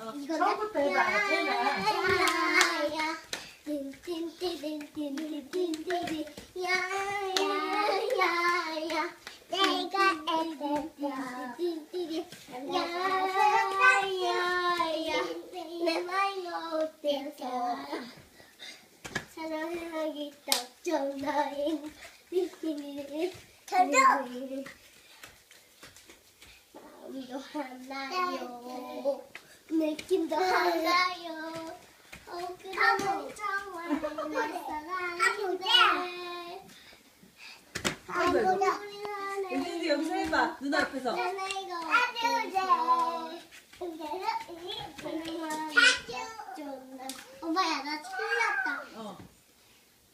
어, 처음부터 해봐. 제발. 사랑하기 딱 정답인 저도 우리도 하나요 느낌도 하나요. 어, 그러면 정말 내 사랑인데. 아이고, 예준이도 여기서 해봐. 누나 앞에서. 이거 엄마야 나 틀렸다. 어.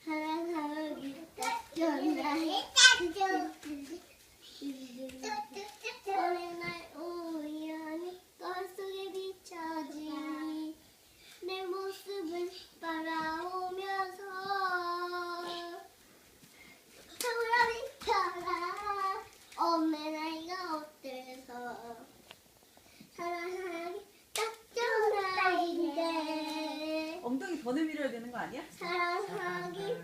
사랑하기 전날 어느 날 우연히 거울 속에 비춰진 내 모습을 바라오면서 사랑이 타라 없는 아이가 어때서 사랑하기 딱 좋은 아이인데 엉덩이 더 내밀어야 되는 거 아니야? 사랑하기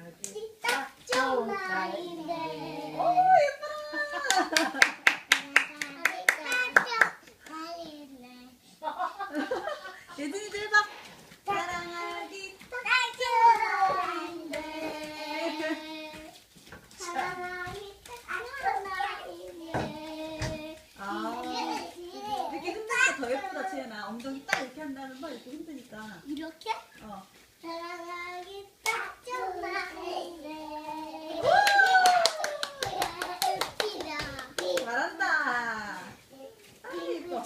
딱 좋은 아이인데 오, 예뻐라. 예준이도 해봐. 사랑하기. 아. 이렇게 흔드니까 더 예쁘다, 지혜나. 엉덩이 딱 이렇게 한다는 거 이렇게 흔드니까. 이렇게 어. 사랑하기 딱 좋은 잘한다. 아, 예뻐.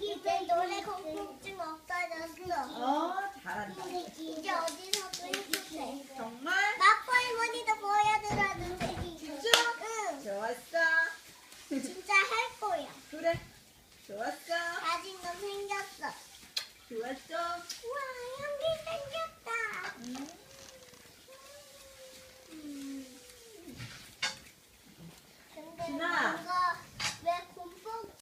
이제 노래 공포증 없어졌어. 어, 잘한다. 이제 어디서도 해도 돼. 정말? 마코 할머니도 보여드려도 돼. 진짜? 응. 좋았어. 진짜 할 거야. 그래. 좋았어. 자신감 생겼어. 좋았어. 우와, Thank you.